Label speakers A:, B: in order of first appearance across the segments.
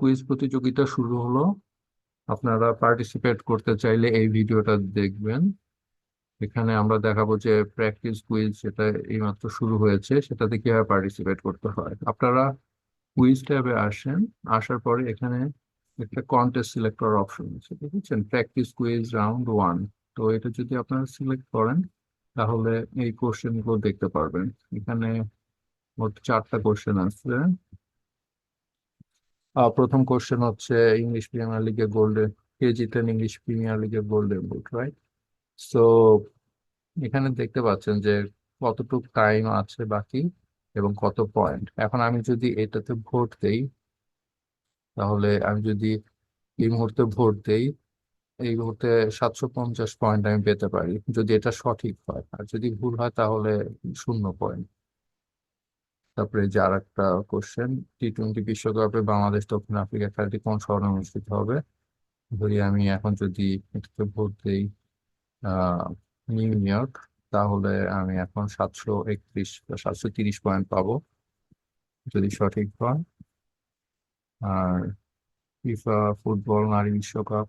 A: Quiz প্রতিযোগিতা শুরু হলো। আপনারা পার্টিসিপেট করতে চাইলে এই ভিডিওটা দেখবেন। এখানে আমরা দেখাবো যে প্র্যাকটিস কুইজ যেটা এইমাত্র শুরু হয়েছে সেটাতে কীভাবে পার্টিসিপেট করতে হয়। আপনারা কুইজ ট্যাবে আসেন আসার পরে এখানে একটা কন্টেস্ট সিলেক্ট করার অপশন আছে দেখেছেন? প্র্যাকটিস কুইজ রাউন্ড ওয়ান তো এটা যদি আপনারা সিলেক্ট করেন তাহলে এই কোশ্চেনগুলো দেখতে পারবেন। এখানে মোট চারটা কোশ্চেন আহ, প্রথম কোশ্চেন হচ্ছে ইংলিশ প্রিমিয়ার লিগে গোল্ডেন কে জিতেন ইংলিশ প্রিমিয়ার লিগে গোল্ডেন বুট রাইট সো এখানে দেখতে পাচ্ছেন যে কতটুকু টাইম আছে বাকি এবং কত পয়েন্ট এখন আমি যদি এটাতে ভোট দেই, তাহলে আমি যদি এই মুহূর্তে ভোট দেই, এই মুহূর্তে সাতশো পঞ্চাশ পয়েন্ট আমি পেতে পারি। যদি এটা সঠিক হয়, আর যদি ভুল হয়, তাহলে শূন্য পয়েন্ট তারপরে যে আর একটা কোশ্চেন টি টোয়েন্টি বিশ্বকাপে বাংলাদেশ দক্ষিণ আফ্রিকা খেলাটি কোন শহরে অনুষ্ঠিত হবে? ধরি আমি এখন যদি এটাতে ভোট দিই নিউ ইয়র্ক, তাহলে আমি এখন সাতশো একত্রিশ বা সাতশো তিরিশ পয়েন্ট পাবো, যদি সঠিক হয়। আর ফিফা ফুটবল নারী বিশ্বকাপ।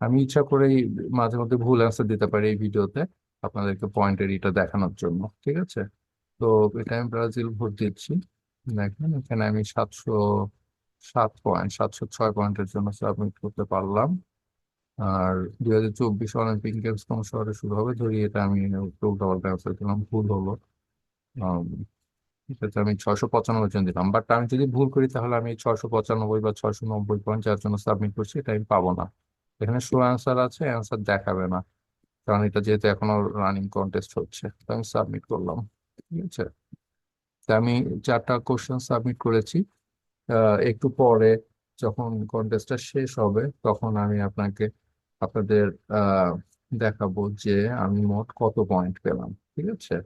A: আমি ইচ্ছা করেই মাঝে মধ্যে ভুল অ্যান্সার দিতে পারি এই ভিডিওতে। আপনাদেরকে পয়েন্টের এটা দেখানোর জন্য, ঠিক আছে? তো এটা আমি ব্রাজিল ভোট দিচ্ছি। দেখেন, এখানে আমি সাতশো সাত পয়েন্ট সাতশো ছয় পয়েন্টের জন্য সাবমিট করতে পারলাম। আর দুই হাজার চব্বিশ অলিম্পিক গেমস কোন শহরে শুরু হবে? ধরি এটা আমি উল্টা পাল্টা অ্যান্সার দিলাম, ভুল হলো। এটাতে আমি ছয়শো পঁচানব্বই জন দিলাম। বাট আমি যদি ভুল করি তাহলে আমি ছয়শো পঁচানব্বই বা ছয়শো নব্বই পয়েন্ট যার জন্য সাবমিট করছি এটা আমি পাবো না। এখানে শো অ্যান্সার আছে অ্যান্সার দেখাবে না। কারণ এটা যেহেতু এখনও রানিং কন্টেস্ট হচ্ছে, তো আমি সাবমিট করলাম, ঠিক আছে? আমি চারটা কোশ্চেন সাবমিট করেছি একটু পরে যখন কন্টেস্টটা শেষ হবে, তখন আমি আপনাকে, আপনাদের দেখাবো যে আমি মোট কত পয়েন্ট পেলাম, ঠিক আছে?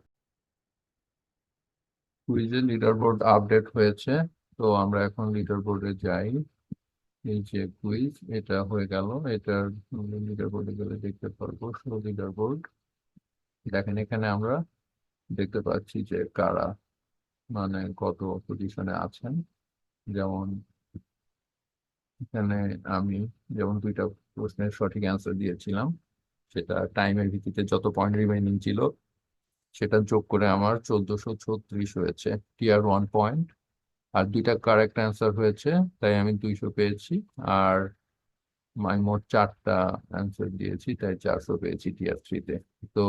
A: লিডার বোর্ড আপডেট হয়েছে, তো আমরা এখন লিডার বোর্ডে যাই। এই যে কুইজ এটা হয়ে গেল। এটার লিডার বোর্ডে গেলে দেখতে পারব শো লিডার বোর্ড দেখেন, এখানে আমরা দেখতে পাচ্ছি যে কারা মানে কত পজিশনে আছেন। যেমন এখানে আমি যেমন দুইটা প্রশ্নের সঠিক অ্যান্সার দিয়েছিলাম, সেটা টাইমের ভিত্তিতে যত পয়েন্ট রিমেইনিং ছিল, সেটা যোগ করে আমার চোদ্দশো ছত্রিশ হয়েছে। টিয়ার ওয়ান পয়েন্ট আর দুইটা কারেক্ট অ্যান্সার হয়েছে, তাই আমি দুইশো পেয়েছি, আর আমি মোট চারটা অ্যান্সার দিয়েছি, তাই চারশো পেয়েছি টিয়ার থ্রিতে তো।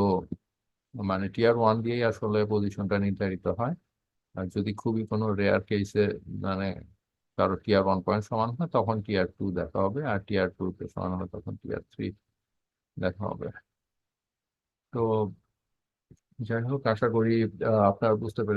A: মানে টিয়ার ওয়ান দিয়েই আসলে পজিশনটা নির্ধারিত হয়। আর যদি খুবই কোনো রেয়ার কেসে মানে কারও টিয়ার ওয়ান পয়েন্ট সমান হয়, তখন টিয়ার টু দেখা হবে, আর টিয়ার টু তে সমান হয় তখন টিয়ার থ্রি দেখা হবে। তো যাই হোক, আশা করি আপনারা বুঝতে পেরেছেন।